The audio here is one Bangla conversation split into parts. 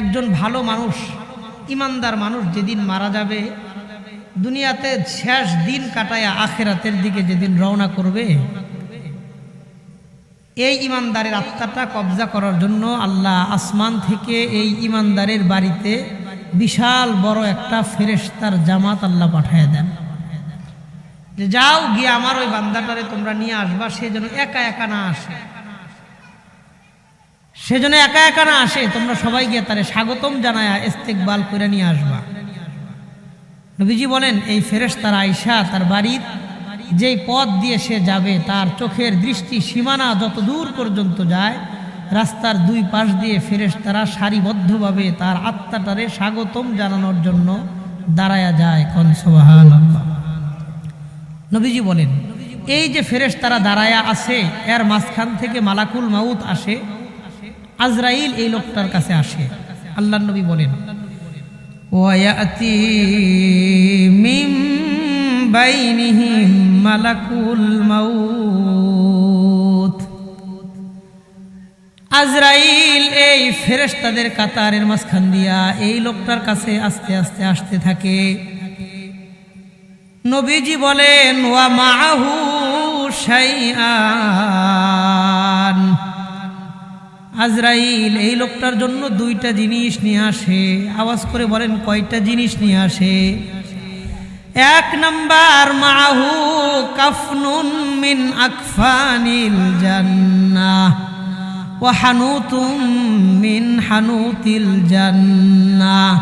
একজন ভালো মানুষ, ইমানদার মানুষ যেদিন মারা যাবে, দুনিয়াতে শেষ দিন কাটায় আখেরাতের দিকে যেদিন রওনা করবে, এই ইমানদারের আত্মাটা কবজা করার জন্য আল্লাহ আসমান থেকে এই ইমানদারের বাড়িতে বিশাল বড় একটা ফেরেশতার জামাত আল্লাহ পাঠিয়ে দেন। যে যাও গিয়ে আমার ওই বান্দাটারে তোমরা নিয়ে আসবা, সে যেন একা একা না আসে। সে যেন একা একা না আসে, তোমরা সবাই গিয়ে তারে স্বাগতম জানায় ইস্তেকবাল করে নিয়ে আসবা। নবীজি বলেন, এই ফেরেশ তার আয়সা তার বাড়ির যেই পথ দিয়ে সে যাবে, তার চোখের দৃষ্টি সীমানা যত দূর পর্যন্ত যায়, রাস্তার দুই পাশ দিয়ে ফেরেশ তারা সারিবদ্ধভাবে তার আত্মাটারে স্বাগতম জানানোর জন্য দাঁড়ায়া যায় কনসবাহান নবীজি বলেন, এই যে ফেরেশ তারা দাঁড়ায়া আছে, এর মাঝখান থেকে মালাকুল মাউত আসে আজরাইল এই লোকটার কাছে আসে। আল্লাহ নবী বলেন মালাকুল আজরাইল এই ফেরেস্তাদের কাতারের মাঝখান দিয়া এই লোকটার কাছে আস্তে আস্তে আসতে থাকে। নবীজি বলেন, ওয়া মাহু সাইয়া আজরাইল, এই লোকটার জন্য দুইটা জিনিস নিয়ে আসে। আওয়াজ করে বলেন, কয়টা জিনিস নিয়ে আসে? এক নাম্বার, মাহু কাফনুন মিন আকফানিল জান্নাহ ও হানুতুম মিন হানুতিল জান্নাহ।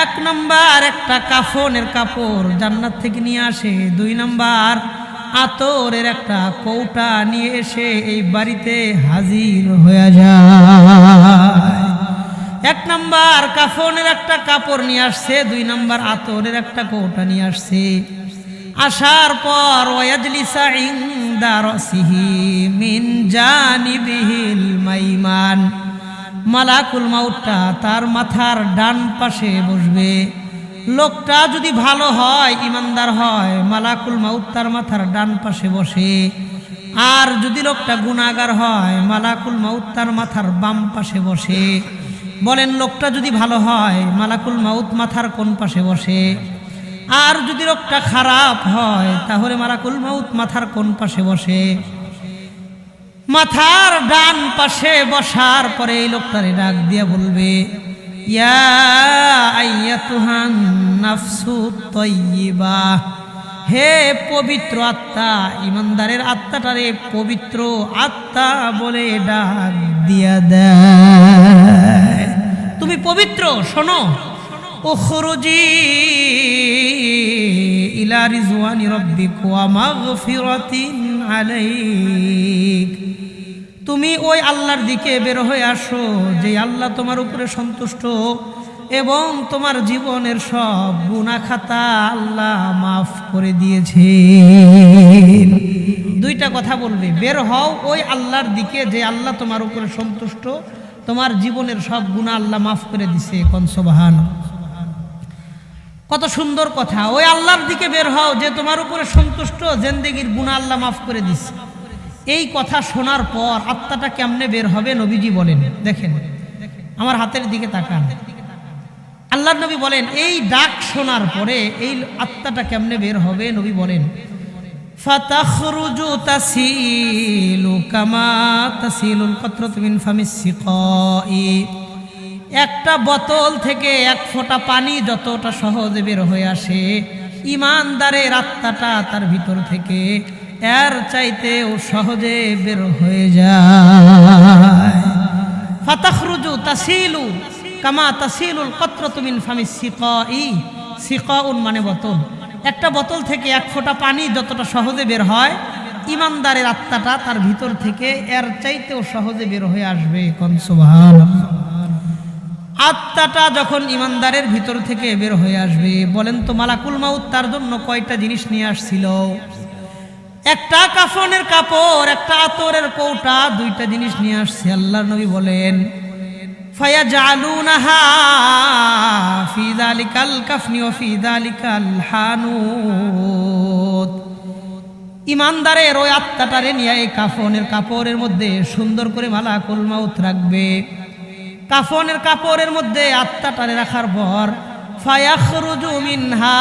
এক নাম্বার, একটা কাফনের কাপড় জান্নাত থেকে নিয়ে আসে। দুই নাম্বার আতরের একটা কৌটা নিয়ে এসে এই বাড়িতে হাজির হয়ে যায়। এক নাম্বার কাফনের একটা কাপড় নিয়ে আসছে, দুই নাম্বার আতরের একটা কৌটা নিয়ে আসছে। আসার পর, ওয়াজলিসা ইনদা রাসিহি মিন জানিবিহিল মাইমান। মালাকুল মাউটটা তার মাথার ডান পাশে বসবে। লোকটা যদি ভালো হয়, ইমানদার হয়, মালাকুল মাউত তার মাথার ডান পাশে বসে। আর যদি লোকটা গুণাগার হয়, মালাকুল মাউত তার মাথার বাম পাশে বসে। বলেন, লোকটা যদি ভালো হয়, মালাকুল মাউত মাথার কোন পাশে বসে? আর যদি লোকটা খারাপ হয়, তাহলে মালাকুল মাউত মাথার কোন পাশে বসে? মাথার ডান পাশে বসার পরে এই লোকটারে ডাক দিয়া বলবে হে পবিত্র আত্মা, ইমানদারের আত্মাটারে পবিত্র আত্মা বলে ডাক দিয়া দেয়। তুমি পবিত্র, শোনো। উখরুজি ইলা রিজওয়ানি রাব্বিক ওয়া মাগফিরাতিন আলাইক। তুমি ওই আল্লাহর দিকে বের হয়ে আসো যে আল্লাহ তোমার উপরে সন্তুষ্ট এবং তোমার জীবনের সব গুণা খাতা আল্লাহ মাফ করে দিয়েছে দুইটা কথা বলবে, বের হও ওই আল্লাহর দিকে যে আল্লাহ তোমার উপরে সন্তুষ্ট, তোমার জীবনের সব গুণা আল্লাহ মাফ করে দিছে কনসবাহান কত সুন্দর কথা, ওই আল্লাহর দিকে বের হও যে তোমার উপরে সন্তুষ্ট, জেন্দেগির গুণা আল্লাহ মাফ করে দিছে। এই কথা শোনার পর আত্মাটা কেমনে বের হবে নবীজি বলেন, দেখেন, আমার হাতের দিকে তাকান। আল্লাহ নবী বলেন, এই ডাক শোনার পরে এই আত্মাটা কেমনে বের হবে নবী বলেন একটা বোতল থেকে এক ফোঁটা পানি যতটা সহজে বের হয়ে আসে, ইমানদারের আত্মাটা তার ভিতর থেকে এর চাইতেও সহজে বের হয়ে যায়। ফাতাখরুজু তাসিলু কামা তাসিলুল কতরাত মিন ফামিস সিকাই। সিকাউন মানে বোতল। একটা বোতল থেকে এক ফোঁটা পানি যতটা সহজে বের হয়, ইমানদারের আত্মাটা তার ভিতর থেকে এর চাইতেও সহজে বের হয়ে আসবে কনসুবহান আত্মাটা যখন ইমানদারের ভিতর থেকে বের হয়ে আসবে, বলেন তো মালাকুল মাউত তার জন্য কয়টা জিনিস নিয়ে আসছিল? একটা কাফনের কাপড়, একটা আতরের কৌটা, দুইটা জিনিস নিয়ে আসছে। আল্লাহ নবী বলেন ফায়া জালুনাহা ফি যালিকাল কাফনি ও ফি যালিকাল হানুত। ইমানদারের ওই আত্মাটারে নিয়ে এই কাফনের কাপড়ের মধ্যে সুন্দর করে মালাকুল মাউত রাখবে। কাফনের কাপড়ের মধ্যে আত্মাটারে রাখার পর ফায়াখরুজু মিনহা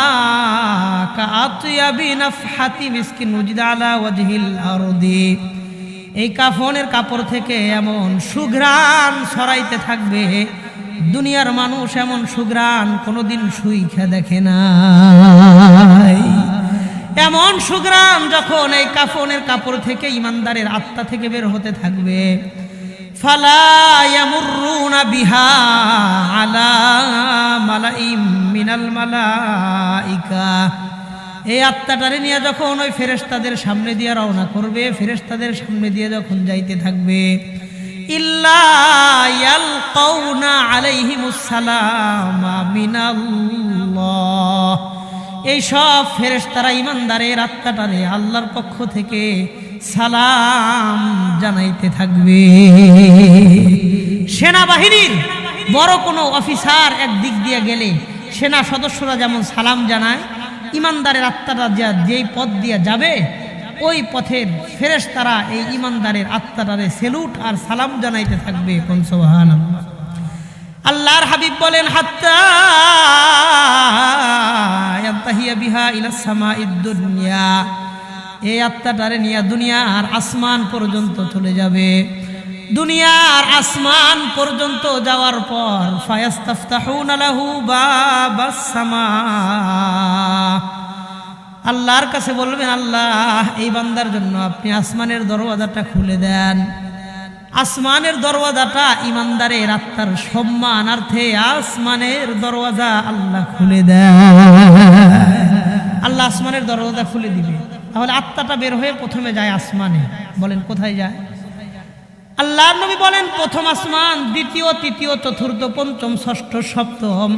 কাআতিয়াবি নাফহাতি মিসকিন উজদা আলা ওয়াজহিল আরদি। এই কাফনের কাপড় থেকে এমন সুঘ্রাণ ছড়াইতে থাকবে, দুনিয়ার মানুষ এমন সুঘ্রাণ কোনোদিন সুইখা দেখে না এমন সুগ্রাম যখন এই কাফনের কাপড় থেকে ইমানদারের আত্মা থেকে বের হতে থাকবে ফালা বিহা আলা মালাইম মিনাল মালাইকা। এই আত্মাটারে নিয়ে যখন ওই ফেরেশতাদের সামনে দিয়ে রওনা করবে, ফেরেশতাদের সামনে দিয়ে যখন যাইতে থাকবে এই সব ফেরেশতারা, ইমানদারের আত্মাটারে আল্লাহর পক্ষ থেকে সালাম জানাইতে থাকবে। সেনাবাহিনীর বড় কোনো অফিসার এক দিক দিয়ে গেলে সেনা সদস্যরা যেমন সালাম জানায়, ইমানদারের আত্মাটা যা যেই পথ দিয়ে যাবে, ওই পথের ফেরেশতারা এই ইমানদারের আত্মাটারে সেলুট আর সালাম জানাইতে থাকবে কোন সোহান আল্লাহর হাবিব বলেন, হাত্তা বিহা ইলাস সামাইদ দুনিয়া। এই আত্মাটারে নিয়ে দুনিয়া আর আসমান পর্যন্ত চলে যাবে। দুনিয়ার আসমান পর্যন্ত যাওয়ার পর আল্লাহর কাছে বলবেন, আল্লাহ, এই বান্দার জন্য আপনি আসমানের দরওয়াজাটা খুলে দেন। আসমানের দরওয়াজাটা ইমানদারের আত্মার সম্মানার্থে আসমানের দরওয়াজা আল্লাহ খুলে দেন। আল্লাহ আসমানের দরওয়াজা খুলে দিবে। তাহলে আত্মাটা বের হয়ে প্রথমে যায় আসমানে। বলেন, কোথায় যায়? আল্লাহ নবী বলেন, প্রথম আসমান, দ্বিতীয়, তৃতীয়, চতুর্থ, পঞ্চম, ষষ্ঠ, সপ্তম।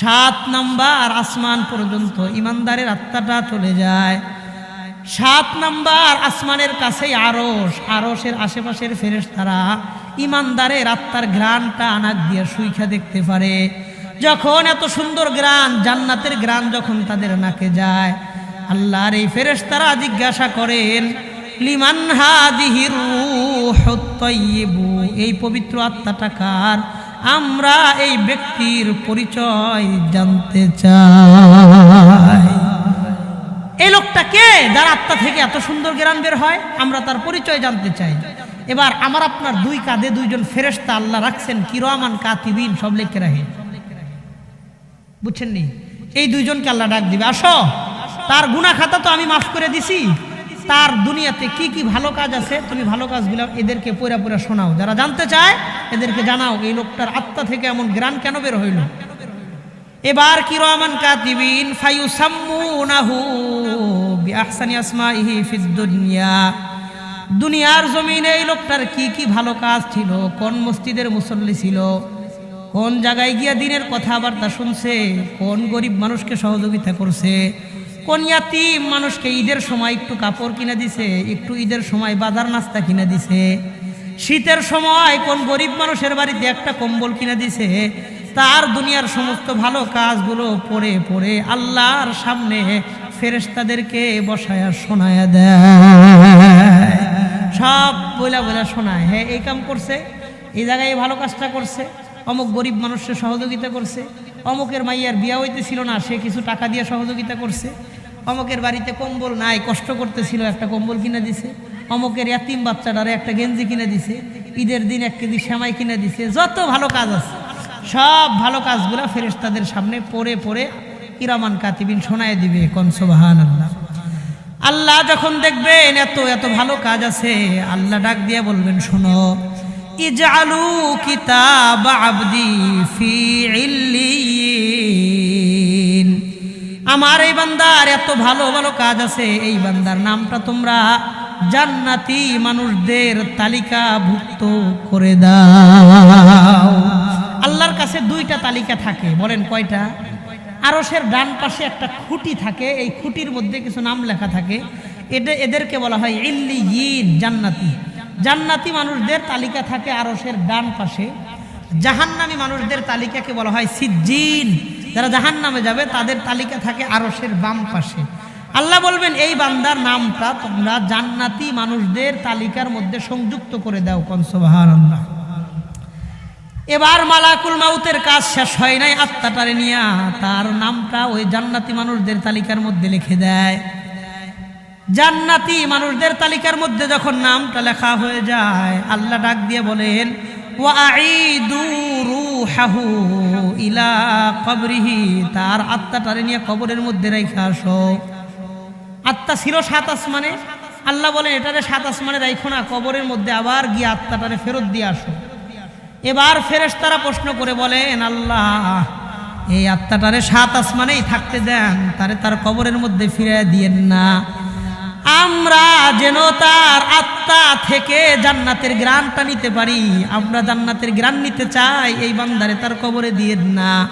সাত নাম্বার আসমান পর্যন্ত ইমানদারের আত্মাটা চলে যায়। সাত নাম্বার আসমানের কাছেই আরস আরসের আশেপাশের ফেরেশতারা ইমানদারের আত্মার গ্রানটা আনাক দিয়ে সুইখা দেখতে পারে। যখন এত সুন্দর গ্রান, জান্নাতের গ্রান যখন তাদের নাকে যায়, আল্লাহর এই ফেরেশতারা জিজ্ঞাসা করেন, লিমান এই পবিত্র আত্মাটা কার? আমরা এই ব্যক্তির পরিচয় জানতে চাই। এই লোকটা কে? যার আত্মা থেকে এত সুন্দর জ্ঞান বের হয়, আমরা তার পরিচয় জানতে চাই। এবার আমার আপনার দুই কাঁধে দুইজন ফেরেশতা আল্লাহ রাখছেন কিরমান কাতিবিন, সব লেখে রাখে বুঝছেন নি? এই দুইজনকে আল্লাহ ডাক দিবে। আসো। তার গুনা খাতা তো আমি মাফ করে দিছি। তার দুনিয়াতে কি কি ভালো কাজ আছে, তুমি ভালো কাজগুলো এদেরকে পুরা পুরা শোনাও। যারা জানতে চায়, এদেরকে জানাও। এই লোকটার আত্মা থেকে এমন জ্ঞান কেন বের হইল? এবার কি রহমান দুনিয়ার জমিনে এই লোকটার কি কি ভালো কাজ ছিল, কোন মসজিদের মুসল্লি ছিল কোন জায়গায় গিয়া দিনের কথাবার্তা শুনছে? কোন গরিব মানুষকে সহযোগিতা করছে? কোন ইয়াতিম মানুষকে ঈদের সময় একটু কাপড় কিনে দিছে? একটু ঈদের সময় বাজার নাস্তা কিনে দিছে? শীতের সময় কোন গরিব মানুষের বাড়িতে একটা কম্বল কিনে দিছে? তার দুনিয়ার সমস্ত ভালো কাজগুলো পড়ে পড়ে আল্লাহর সামনে ফেরেশতাদেরকে বসায়া শোনায়া দেয়। সব বইলা বইলা শোনায়। হ্যাঁ এই কাম করছে? এই জায়গায় ভালো কাজটা করছে? অমুক গরিব মানুষের সহযোগিতা করছে। অমুকের মাইয়ার বিয়া হইতেছিল না, সে কিছু টাকা দিয়ে সহযোগিতা করছে। অমুকের বাড়িতে কম্বল নাই, কষ্ট করতেছিল, একটা কম্বল কিনে দিছে। অমুকের এতিম বাচ্চাটারে একটা গেঞ্জি কিনে দিছে। ঈদের দিন এক কেজি সেমাই কিনে দিছে। যত ভালো কাজ আছে, সব ভালো কাজগুলো ফেরেশতাদের সামনে পড়ে পড়ে কিরামান কাতিবিন শোনায় দিবে কনসবাহান আল্লাহ আল্লাহ যখন দেখবেন এত এত ভালো কাজ আছে, আল্লাহ ডাক দিয়ে বলবেন, শোনো ইজালু কিতাব আবদি ফি ইল্লিয়িন। আমার এই বান্দার এত ভালো ভালো কাজ আছে, এই বান্দার নামটা তোমরা জান্নাতি মানুষদের তালিকাভুক্ত করে দাও। আল্লাহর কাছে দুইটা তালিকা থাকে, বলেন কয়টা? আরসের ডান পাশে একটা খুঁটি থাকে, এই খুঁটির মধ্যে কিছু নাম লেখা থাকে। এটা এদেরকে বলা হয় ইল্লিয়িন, জান্নাতি। জান্নাতি মানুষদের তালিকা থাকে আরসের ডান পাশে। জাহান্নামী মানুষদের তালিকাকে বলা হয় সিজ্জিন। যারা জাহান্নামে যাবে, তাদের তালিকা থাকে আরসের বাম পাশে। আল্লাহ বলবেন, এই বান্দার নামটা তোমরা জান্নাতি মানুষদের তালিকার মধ্যে সংযুক্ত করে দাও কনসবাহার এবার মালাকুল মাউতের কাজ শেষ হয় নাই, আত্মাটারে নিয়া তার নামটা ওই জান্নাতি মানুষদের তালিকার মধ্যে লিখে দেয়। জান্নাতি মানুষদের তালিকার মধ্যে যখন নামটা লেখা হয়ে যায়, আল্লাহ ডাক দিয়ে বলেন ইলা কবরিহি। তার আত্মাটারে নিয়ে কবরের মধ্যে রেখে আসো। আত্মা ছিল সাত আসমানে। আল্লাহ বলেন, এটারে সাত আসমানে রাখো না, কবরের মধ্যে আবার গিয়ে আত্মাটারে ফেরত দিয়ে আসো। এবার ফেরেশতারা প্রশ্ন করে বলেন, আল্লাহ, এই আত্মাটারে সাত আসমানেই থাকতে দেন, তারে তার কবরের মধ্যে ফিরে দিয়েন না। আমরা যেন তার আত্মা থেকে জান্নাতের গ্রানটা নিতে পারি। আমরা জান্নাতের গ্রান নিতে চাই, এই বান্দারে তার কবরে দিয়েন না।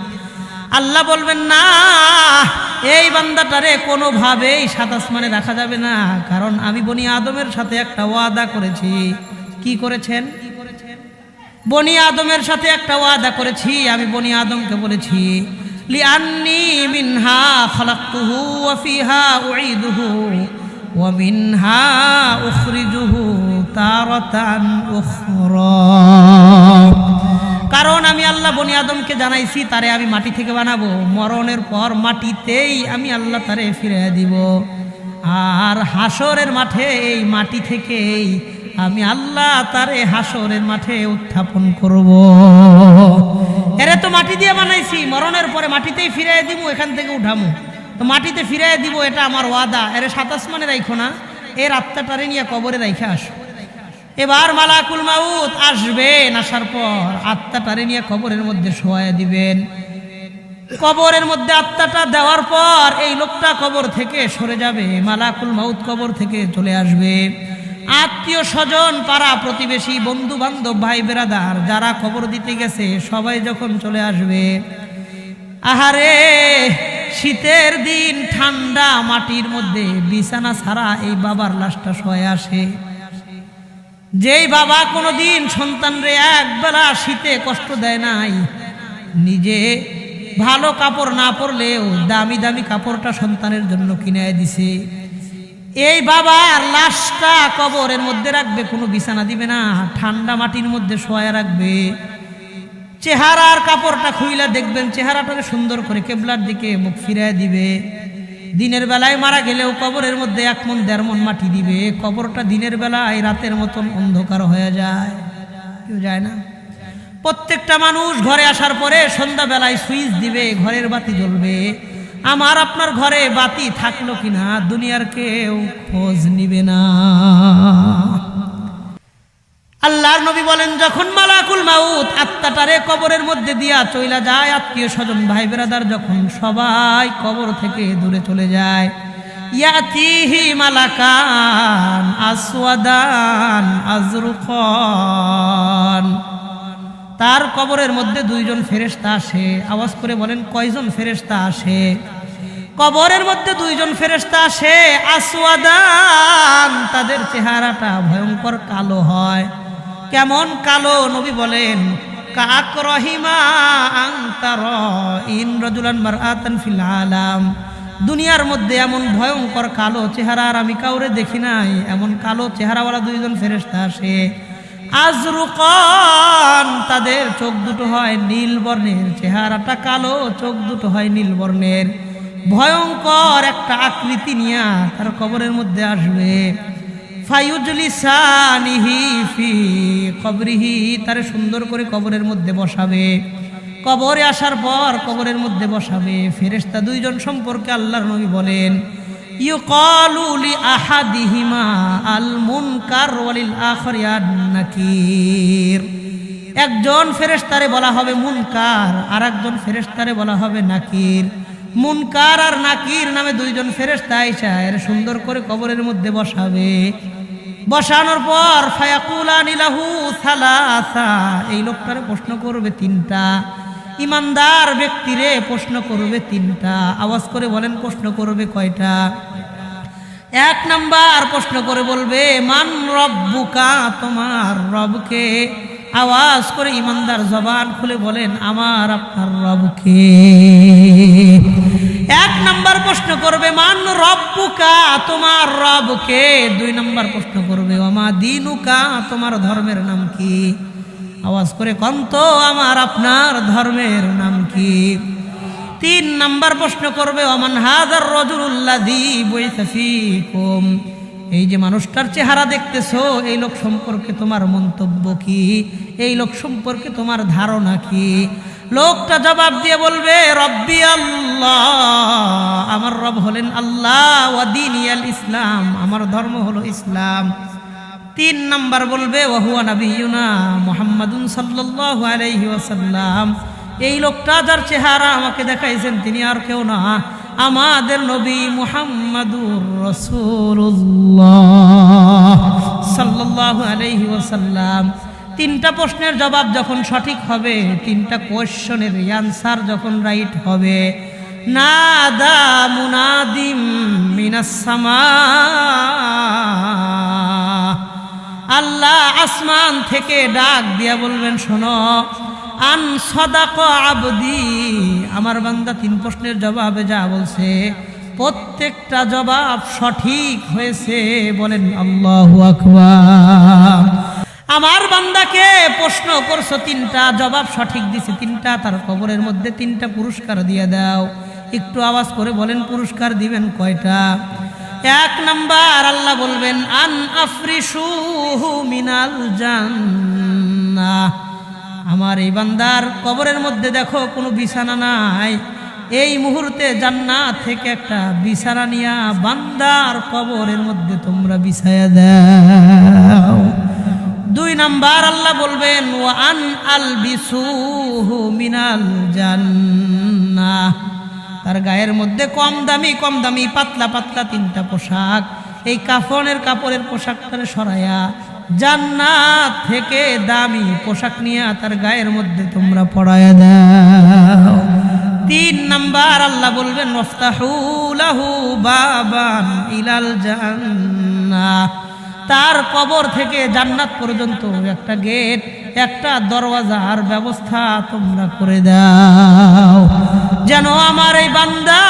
আল্লাহ বলবেন, না, এই বান্দাটারে কোনোভাবেই সাত আসমানে রাখা যাবে না। কারণ আমি বনি আদমের সাথে একটা ওয়াদা করেছি। কি করেছেন? বনি আদমের সাথে একটা ওয়াদা করেছি, আমি বনি আদমকে বলেছি, লিআন্নি মিনহা খালাকতুহু ওয়া ফিহা উঈদুহু। মিনহা উখরিজুহু তারাতান উখরা কারণ আমি আল্লাহ বনি আদমকে জানাইছি, তারে আমি মাটি থেকে বানাবো। মরণের পর মাটিতেই আমি আল্লাহ তারে ফিরে দিব। আর হাসরের মাঠে এই মাটি থেকেই আমি আল্লাহ তারে হাসরের মাঠে উত্থাপন করব। এরে তো মাটি দিয়ে বানাইছি, মরণের পরে মাটিতেই ফিরে দিব, এখান থেকে উঠামো। মাটিতে ফিরে দিব, এটা আমার ওয়াদা। এরে সাতাশ মানে রাইখো না এর আত্মাটারে নিয়ে কবরে রাইখে আসো। এবার মালাকুল মাউত আসবেন আসার পর আত্মাটারে নিয়ে কবরের মধ্যে শোয়া দিবেন। কবরের মধ্যে আত্মাটা দেওয়ার পর এই লোকটা কবর থেকে সরে যাবে, মালাকুল মাউত কবর থেকে চলে আসবে। আত্মীয় স্বজন, পাড়া প্রতিবেশী বন্ধু বান্ধব ভাই বেরাদার, যারা কবর দিতে গেছে, সবাই যখন চলে আসবে, আহারে! শীতের দিন ঠান্ডা মাটির মধ্যে বিছানা ছাড়া এই বাবার লাশটা শয়ে আসে। যেই বাবা কোনোদিন সন্তানরে একবেলা শীতে কষ্ট দেয় নাই, নিজে ভালো কাপড় না পরলেও দামি দামি কাপড়টা সন্তানের জন্য কিনে দিছে। এই বাবার লাশটা কবরের মধ্যে রাখবে, কোনো বিছানা দিবে না, ঠান্ডা মাটির মধ্যে শোয়া রাখবে। চেহারার কাপড়টা খুইলা দেখবেন চেহারাটাকে সুন্দর করে কেবলার দিকে মুখ ফিরায় দিবে। দিনের বেলায় মারা গেলেও কবরের মধ্যে এক মন দেড় মন মাটি দিবে। কবরটা দিনের বেলায় রাতের মতন অন্ধকার হয়ে যায়। কেউ যায় না? প্রত্যেকটা মানুষ ঘরে আসার পরে সন্ধ্যাবেলায় সুইচ দিবে, ঘরের বাতি জ্বলবে। আমার আপনার ঘরে বাতি থাকল কিনা, দুনিয়ার কেউ খোঁজ নিবে না। আল্লাহর নবী বলেন, যখন মালাকুল মাউত আত্মাটারে কবরের মধ্যে দিয়া চইলা যায়, আত্মীয় স্বজন, ভাই বেরাদার, যখন সবাই কবর থেকে দূরে চলে যায়, ইয়াতিহি মালাকান আসওয়াদান আজরুখান তার কবরের মধ্যে দুইজন ফেরেশতা আসে। আওয়াজ করে বলেন, কয়জন ফেরেশতা আসে? কবরের মধ্যে দুইজন ফেরেশতা আসে। আসওয়াদান, তাদের চেহারাটা ভয়ঙ্কর কালো হয়। কেমন কালো নবী বলেন কাক রহিমা ফিল আলাম। দুনিয়ার মধ্যে এমন ভয়ঙ্কর কালো চেহারা আর আমি কাউরে দেখি নাই। এমন কালো চেহারাওয়ালা দুইজন ফেরেশতা আসে। আজরুকান, তাদের চোখ দুটো হয় নীল বর্ণের। চেহারাটা কালো, চোখ দুটো হয় নীল বর্ণের। ভয়ঙ্কর একটা আকৃতি নিয়ে তার কবরের মধ্যে আসবে। কবরিহি, তারে সুন্দর করে কবরের মধ্যে বসাবে। কবরে আসার পর কবরের মধ্যে বসাবে। ফেরেশতা দুইজন সম্পর্কে আল্লাহর নবী বলেন, ইউকালু লি আহাদিহিমা আল মুনকার ওয়ালিল আখরি আন নাকির একজন ফেরেশতারে বলা হবে মুনকার আর একজন ফেরেশতারে বলা হবে নাকির। মুনকার আর নাকির নামে দুইজন ফেরেশতা আইসা এর সুন্দর করে কবরের মধ্যে বসাবে। বসানোর পর এই লোকটারে প্রশ্ন করবে তিনটা। ইমানদার ব্যক্তিরে প্রশ্ন করবে তিনটা। আওয়াজ করে বলেন, প্রশ্ন করবে কয়টা? এক নাম্বার প্রশ্ন করে বলবে, মান রব্বুকা, তোমার রবকে? আওয়াজ করে ইমানদার জবান খুলে বলেন, আমার আপনার রবকে। এক নম্বর প্রশ্ন করবে, মান রব্বুকা, তোমার রবকে? দুই নম্বর প্রশ্ন করবে, ওমা দিনুকা, তোমার ধর্মের নাম কি? আওয়াজ করে কন্ত আমার, আপনার ধর্মের নাম কি? তিন নাম্বার প্রশ্ন করবে অমান হাজার রজুল্লাদি বৈসাফিকুম এই যে মানুষটার চেহারা দেখতেছো, এই লোক সম্পর্কে তোমার মন্তব্য কি? এই লোক সম্পর্কে তোমার ধারণা কি? লোকটা জবাব দিয়ে বলবে, রব্বি আল্লাহ, আমার রব হলেন আল্লাহ ওয়াদিন ইসলাম, আমার ধর্ম হলো ইসলাম। তিন নাম্বার বলবে, ওহুয়া নবীনা মোহাম্মদুন সাল্লাল্লাহু আলাইহি ওয়াসাল্লাম। এই লোকটা যার চেহারা আমাকে দেখাইছেন, তিনি আর কেউ না। আমাদের নবী মুহাম্মাদুর রাসূলুল্লাহ সাল্লাল্লাহু আলাইহি ওয়াসাল্লাম। তিনটা প্রশ্নের জবাব যখন সঠিক হবে, তিনটা কোয়েশ্চনের অ্যান্সার যখন রাইট হবে, নাদা মুনাদিম মিনাস সামা আল্লাহ আসমান থেকে ডাক দিয়া বলবেন, শোনো, আন সদাক আবদি। আমার বান্দা তিন প্রশ্নের জবাবে যা বলছে, প্রত্যেকটা জবাব সঠিক হয়েছে বলেন আল্লাহ আকবার। আমার বান্দাকে প্রশ্ন করছ, তিনটা জবাব সঠিক দিছে, তিনটা, তার কবরের মধ্যে তিনটা পুরস্কার দিয়ে দাও। একটু আওয়াজ করে বলেন, পুরস্কার দিবেন কয়টা? এক নাম্বার, আল্লাহ বলবেন, আন আফরিসুহু মিনাল জান্নাহ। আমার এই বান্দার কবরের মধ্যে দেখো, কোনো বিছানা নাই। এই মুহূর্তে জান্নাত থেকে একটা বিছানা নিয়া বান্দার কবরের মধ্যে তোমরা বিছায়া দাও। দুই নাম্বার আল্লাহ বলবেন ও আন আল বিসুহু মিনাল জান্নাহ। তার গায়ের মধ্যে কম দামি কম দামি, পাতলা পাতলা তিনটা পোশাক। এই কাফনের কাপড়ের পোশাক পোশাকটারে সরাইয়া জান্নাত থেকে দামি পোশাক নিয়ে তার গায়ের মধ্যে তোমরা পড়ায়া দাও। তিন নাম্বার আল্লাহ বলবেন ওয়াফতাহুলাহু বাবান ইলাল জান্নাহ। তার কবর থেকে জান্নাত পর্যন্ত একটা গেট, একটা দরওয়াজার ব্যবস্থা তোমরা করে দাও। যেন আমার এই বান্দা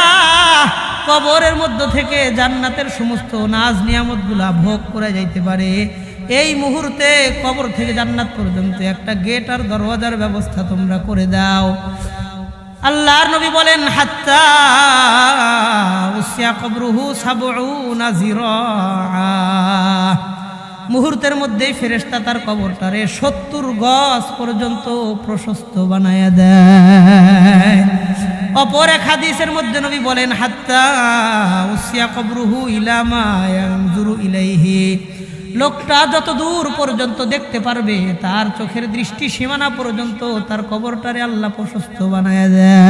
কবরের মধ্য থেকে জান্নাতের সমস্ত নাজ নিয়ামতগুলা ভোগ করে যাইতে পারে। এই মুহূর্তে কবর থেকে জান্নাত পর্যন্ত একটা গেট আর দরওয়াজার ব্যবস্থা তোমরা করে দাও। আল্লাহর নবী বলেন, হাত্তা মুহূর্তের মধ্যেই ফেরেস্তা তার কবরটারে সত্তর গজ পর্যন্ত প্রশস্ত বানায়া দেয়। অপর এক হাদিসের মধ্যে নবী বলেন, হাত্তা উসিয়া কবরুহু ইলামা ইলাইহি। লোকটা যত দূর পর্যন্ত দেখতে পারবে, তার চোখের দৃষ্টি সীমানা পর্যন্ত তার কবরটারে আল্লাহ প্রশস্ত বানায় দেয়